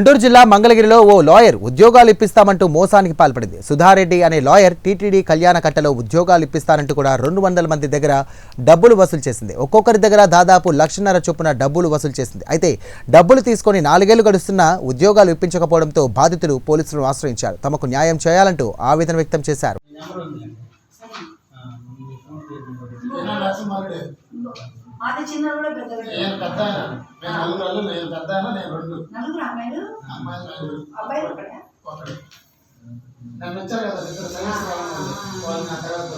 గుంటూరు జిల్లా మంగళగిరిలో ఓ లాయర్ ఉద్యోగాలు ఇప్పిస్తామంటూ మోసానికి పాల్పడింది. సుధారెడ్డి అనే లాయర్ టీటీడీ కళ్యాణ కట్టలో ఉద్యోగాలు ఇప్పిస్తానంటూ కూడా రెండు వందల మంది దగ్గర డబ్బులు వసూలు చేసింది. ఒక్కొక్కరి దగ్గర దాదాపు లక్షన్నర చొప్పున డబ్బులు వసూలు చేసింది. అయితే డబ్బులు తీసుకొని నాలుగేళ్ళు గడుస్తున్నా ఉద్యోగాలు ఇప్పించకపోవడంతో బాధితులు పోలీసులను ఆశ్రయించారు. తమకు న్యాయం చేయాలంటూ ఆవేదన వ్యక్తం చేశారు. చిన్న కూడా పెద్ద నేను పెద్ద. నేను నలుగురు అల్లులు, నేను పెద్ద నేను రెండు నలుగురు అమ్మాయిలు అమ్మాయిలు నలుగురు. అబ్బాయిలు ఒకటే. నన్ను వచ్చారు కదా ఇద్దరు కావాలి వాళ్ళు నా తర్వాత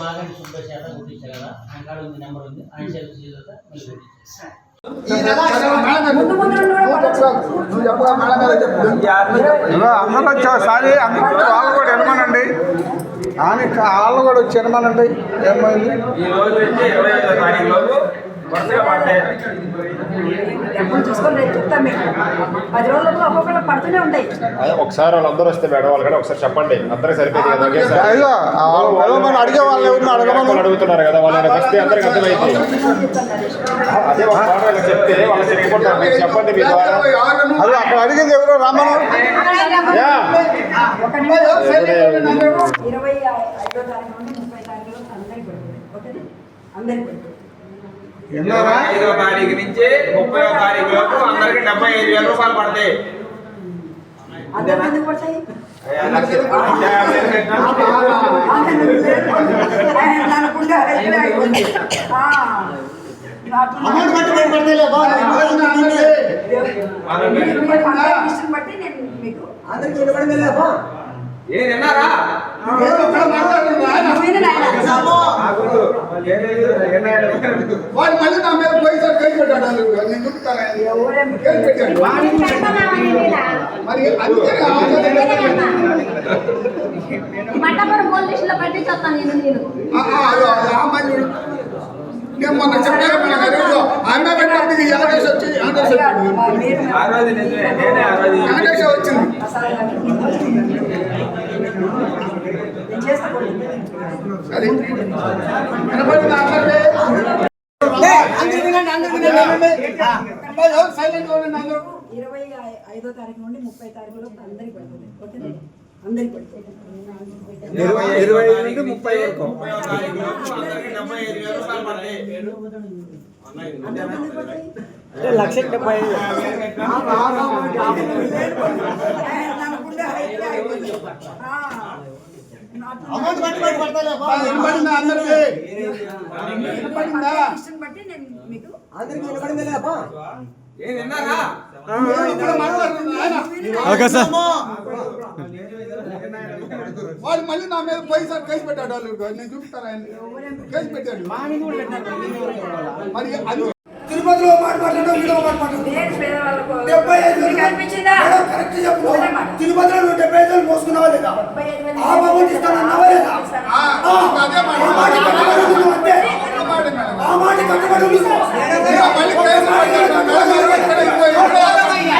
మాగంటి సుబ్బయ్య చేత కొట్టించారు కదా ఆయన కాడ ఉంది నెంబర్ ఉంది ఆయన చేత అందరూ వచ్చారు సారీ అందరూ వాళ్ళు కూడా వినమనండి ఆమె వాళ్ళు కూడా వచ్చి వినమనండి ఏమైంది? ఈ రోజు నుంచి ఇరవై ఐదో తారీఖు లోపు వరుసగా పడతాయి డబ్బులు చూసుకొని రేపు చెప్తాం మీకు. పది రోజుల్లో ఒక్కొక్కరు పడుతూనే ఉంటాయి. అదే ఒకసారి వాళ్ళందరూ వస్తే మేడం వాళ్ళకి ఒకసారి చెప్పండి. అందరికి సరిపోయింది కదా ఒకేసారి అయ్యో వాళ్ళు అడిగే వాళ్ళు ఎవరిని వాళ్ళు అడగమని అడుగుతున్నారు కదా వాళ్ళని వస్తే అందరికి అర్థమైంది. అదే ఒక మాట వాళ్ళకి చెప్తే వాళ్ళు మీరు చెప్పండి మీ ద్వారా. అది అక్కడ అడిగింది ఎవరో నిమిషం. ఇరవై ఐదో తారీఖు నుండి ముప్పై తారీఖు వరకు అందరికి పడుతుంది ఓకేనా అందరికి పడుతుంది విన్నారా ఐదో తారీఖు నుంచి ముప్పై తారీఖు అందరికి డెబ్బై ఐదు వేల రూపాయలు పడతాయి అందరికి పడతాయి. అమౌంట్ బట్టి నేను మీకు. ఏ వాడు మళ్ళీ నా మీద పోయిసారి కేసు పెట్టాడు వాళ్ళు. నేను చూపుతాను. మరి పట్టించొస్తాను నేను మొన్న చెప్పాను మన గరీబ్ ఆమె ఈ ఆదేశం వచ్చి ఆదేశం వచ్చింది. ఆ రోజు నిజమే నేనే ఆ రోజు ఆదేశం వచ్చింది నేను చేస్తా అది వినపడిందా అందరికీ సైలెంట్ అందరూ ఇరవై ఐదో తారీఖు నుండి ముప్పై తారీఖు వరకు అందరికి పడుతుంది ఓకేనా అందరికి పడుతుంది ఇరవై నుండి ముప్పై వరకు ముప్పై డెబ్బై ఐదు అమౌంట్ పెడతలే అందరికీ? బట్టి నేను మీకు? వాడు మళ్ళీ నా మీద పోయిసారి కేసు పెట్టాడు వాళ్ళు. నేను చూపుతాను ఆయన కేసు పెట్టాడు. మరి అది తిరుపతిలో మాట మాట్లాడడం వీడియో మాట మాట్లాడడం నేను పేదవాళ్ళకు డెబ్బై ఐదు మీకు అనిపించిందా మేడం, కరెక్ట్ చెప్పు అదే మాట. తిరుపతిలో నువ్వు డెబ్బై ఐదు వేలు మోసుకున్నావా లేదా డెబ్బై ఐదు వేలు ఆ అమౌంట్ ఇస్తానన్నావా లేదా ఆ, ఆ, అదే మాట. ఆ మాట కట్టుబడి ఉండు అంతే. ఆ మాట కట్టుబడి ఉండు. ఇక మళ్ళీ కేసు పెట్టాడు. మేడం గారు ఇక్కడ ఇంకో ఇంకో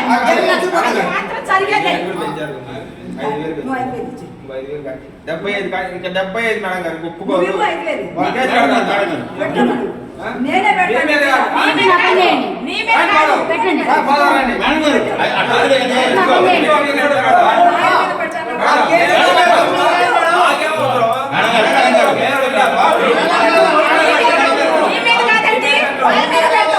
మాత్రం సరిగ్గా ఐదు వేలు పెంచారు ఐదు వేలు నువ్వు ఐదు వేలు ఇచ్చి. ఐదు వేలు కాదు. డెబ్బై ఐదు కాదు ఇంకా డెబ్బై ఐదు మేడం గారు ఒప్పుకోరు నువ్వు ఐదు వేలు. వాళ్ళకే పెడతాను మేడం గారు. పెట్టు. నేనే మీ మీద పెడతాను కాదు. మీ మీద పెట్టండి. నీ మీద కాదు. పెట్టండి ఆ, పోదామండి. ఇదిగో, ఇదిగో, ఇదిగో, ఇదిగో, ఇదిగో. నా మీద పెట్టాను. నీ మీద కాదండి. వాళ్ళ మీద పెట్టు.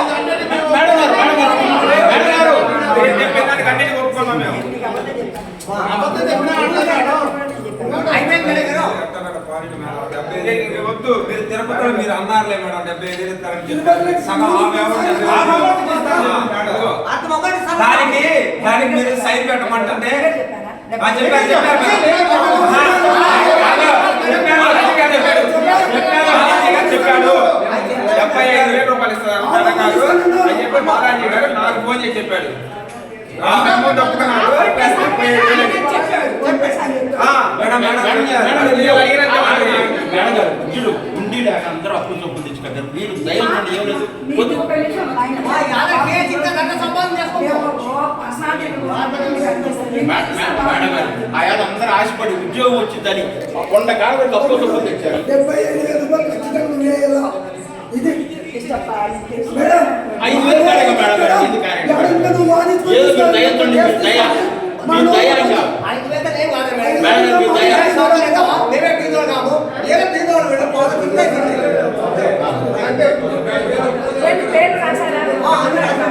వద్దు మీరు తిరుపతిలో మీరు అన్నారులే మేడం డెబ్బై ఐదు. దానికి దానికి మీరు సైన్ పెట్టమంటే చెప్పారు చెప్పారు చెప్పాడు డెబ్బై ఐదు వేల రూపాయలు ఇస్తారు గారు అని చెప్పి బాలాజీ గారు నాకు ఫోన్ చేసి చెప్పాడు ఆ అమౌంట్ ఒప్పుకున్నాడు ప్లస్ డెబ్బై ఐదు వేలు అని. ఆ, మేడం మేడం మేడం మేడం మీరు అడిగినంత మాట మేడం గారు వీళ్ళు ఉండి లేక అందరూ అప్పులు చొప్పులు తెచ్చుకుంటారు వీళ్ళు దైవం అంటే ఏం లేదు నీకు ఒక నిమిషం ఆయన. మేము ఓ పర్సనాలిటీ మే- మే- మేడం గారు ఆ ఏదో అందరూ ఆశపడి ఉద్యోగం వచ్చిందని కొండ అప్పులు చొప్పులు తెచ్చారు డెబ్బై ఐదు వేల రూపాయలు ఖచ్చితంగా? ఇది మేడం ఐదు వేలు మేడం దయతో దయ อ๋อ